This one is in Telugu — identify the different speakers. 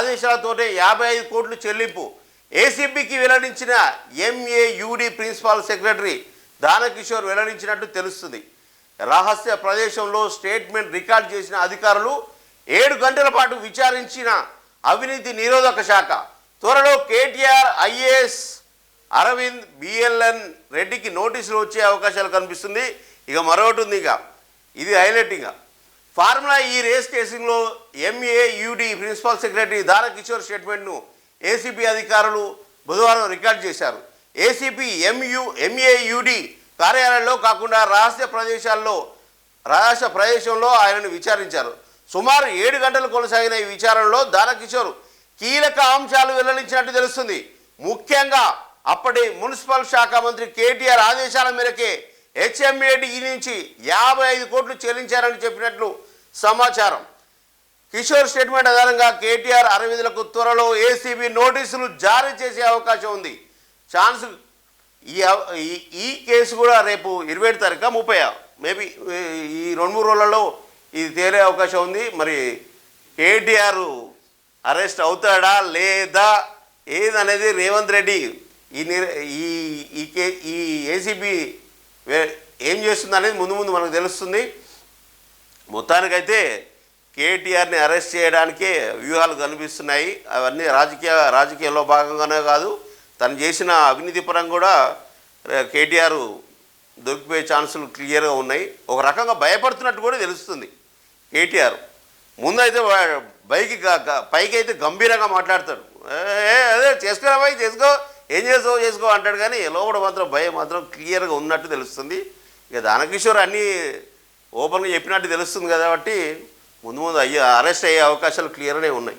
Speaker 1: ఆదేశాలతోనే యాభై ఐదు కోట్లు చెల్లింపు. ఏసీబీకి వెల్లడించిన M A U D principal secretary Danakishore వెల్లడించినట్టు తెలుస్తుంది. రహస్య ప్రదేశంలో స్టేట్మెంట్ రికార్డ్ చేసిన అధికారులు ఏడు గంటల పాటు విచారించిన అవినీతి నిరోధక శాఖ. త్వరలో కేటీఆర్ ఐఏఎస్ అరవింద్ బిఎల్ఎన్ రెడ్డికి నోటీసులు వచ్చే అవకాశాలు కనిపిస్తుంది. ఇక మరొకటి ఉంది ఇక. ఇది హైలైట్ ఇక. ఫార్ములా ఈ రేస్ కేసింగ్లో ఎంఏయుడి ప్రిన్సిపల్ సెక్రటరీ దానకిషోర్ స్టేట్మెంట్ను ఏసీబీ అధికారులు బుధవారం రికార్డ్ చేశారు. ఏసీపీ ఎంయు ఎంఏయుడి కార్యాలయంలో కాకుండా రహస్య ప్రదేశాల్లో రహస్య ప్రదేశంలో ఆయనను విచారించారు. సుమారు ఏడు గంటలు కొనసాగిన ఈ విచారణలో దానకిషోర్ కీలక అంశాలు వెల్లడించినట్టు తెలుస్తుంది. ముఖ్యంగా అప్పటి మున్సిపల్ శాఖ మంత్రి కేటీఆర్ ఆదేశాల మేరకే హెచ్ఎంఏడి నుంచి యాభై ఐదు కోట్లు చెల్లించారని చెప్పినట్లు సమాచారం. కిషోర్ స్టేట్మెంట్ ఆధారంగా కేటీఆర్ అరవిందులకు త్వరలో ఏసీబీ నోటీసులు జారీ చేసే అవకాశం ఉంది. ఛాన్స్ ఈ ఈ- కేసు కూడా రేపు ఇరవై ఏడు తారీఖు ముప్పై మేబీ ఈ రెండు మూడు రోజులలో ఇది తేలే అవకాశం ఉంది. మరి కేటీఆర్ అరెస్ట్ అవుతాడా లేదా ఏదనేది రేవంత్ రెడ్డి ఈ ఈ ఈ కే ఈ ఏసీబీ ఏం చేస్తుంది అనేది ముందు ముందు మనకు తెలుస్తుంది. మొత్తానికైతే కేటీఆర్ని అరెస్ట్ చేయడానికే వ్యూహాలు కనిపిస్తున్నాయి. అవన్నీ రాజకీయ రాజకీయాల్లో భాగంగానే కాదు తను చేసిన అవినీతి పరంగా కూడా కేటీఆర్ దొరికిపోయే ఛాన్సులు క్లియర్గా ఉన్నాయి. ఒక రకంగా భయపడుతున్నట్టు కూడా తెలుస్తుంది కేటీఆర్. ముందైతే పైకి పైకి అయితే గంభీరంగా మాట్లాడతాడు. ఏ అదే చేసుకోరా పై చేసుకో ఏం చేసుకో చేసుకో అంటాడు కానీ లోపల మాత్రం భయం మాత్రం క్లియర్గా ఉన్నట్టు తెలుస్తుంది. ఇక దానకిషోర్ అన్నీ ఓపెన్గా చెప్పినట్టు తెలుస్తుంది కాబట్టి ముందు ముందు అయ్యే అరెస్ట్ అయ్యే అవకాశాలు క్లియర్గానే ఉన్నాయి.